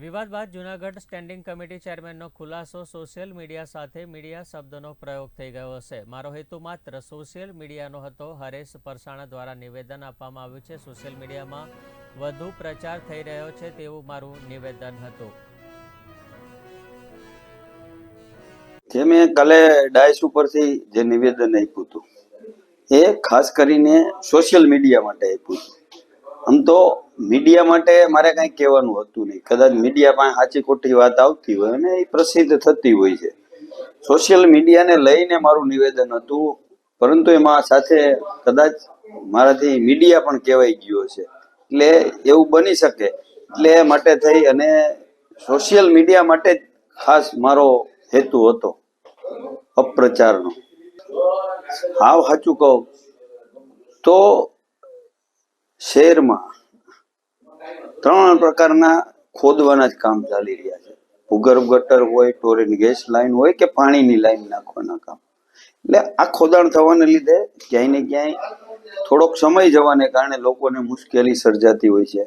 વિવાદ બાદ Junagadh standing committee ચેરમેનનો ખુલાસો સોશિયલ મીડિયા સાથે મીડિયા શબ્દનો પ્રયોગ થઈ ગયો હશે. મારો હેતુ માત્ર સોશિયલ મીડિયાનો હતો. હરેશ પરસાણા દ્વારા નિવેદન આપવામાં આવ્યું છે. સોશિયલ મીડિયામાં વધુ પ્રચાર થઈ રહ્યો છે તેવું મારું નિવેદન હતું. જે મેં કાલે ડાયસ ઉપરથી જે નિવેદન આપ્યું હતું, એ ખાસ કરીને સોશિયલ મીડિયા માટે આપ્યું હતું. આમ તો મીડિયા માટે મારે કઈ કહેવાનું હતું નહીં. કદાચ મીડિયા પાસે સાચી ખોટી વાત આવતી હોય અને એ પ્રસિદ્ધ થતી હોય છે. સોશિયલ મીડિયાને લઈને મારું નિવેદન હતું, પરંતુ એમાં સાથે કદાચ મારાથી મીડિયા પણ કહેવાઈ ગયો છે. એટલે એવું બની શકે. એટલે માટે થઈ અને સોશિયલ મીડિયા માટે જ ખાસ મારો હેતુ હતો. અપ્રચારનો. હાવ સાચું કહું તો શહેરમાં ત્રણ પ્રકારના ખોદવાના જ કામ ચાલી રહ્યા છે. ભૂગર્ભ ગટર હોય, ટોરેન ગેસ લાઈન હોય કે પાણીની લાઈન નાખવાના કામ. એટલે આ ખોદાણ થવાને લીધે ક્યાંય ને ક્યાંય થોડોક સમય જવાને કારણે લોકોને મુશ્કેલી સર્જાતી હોય છે.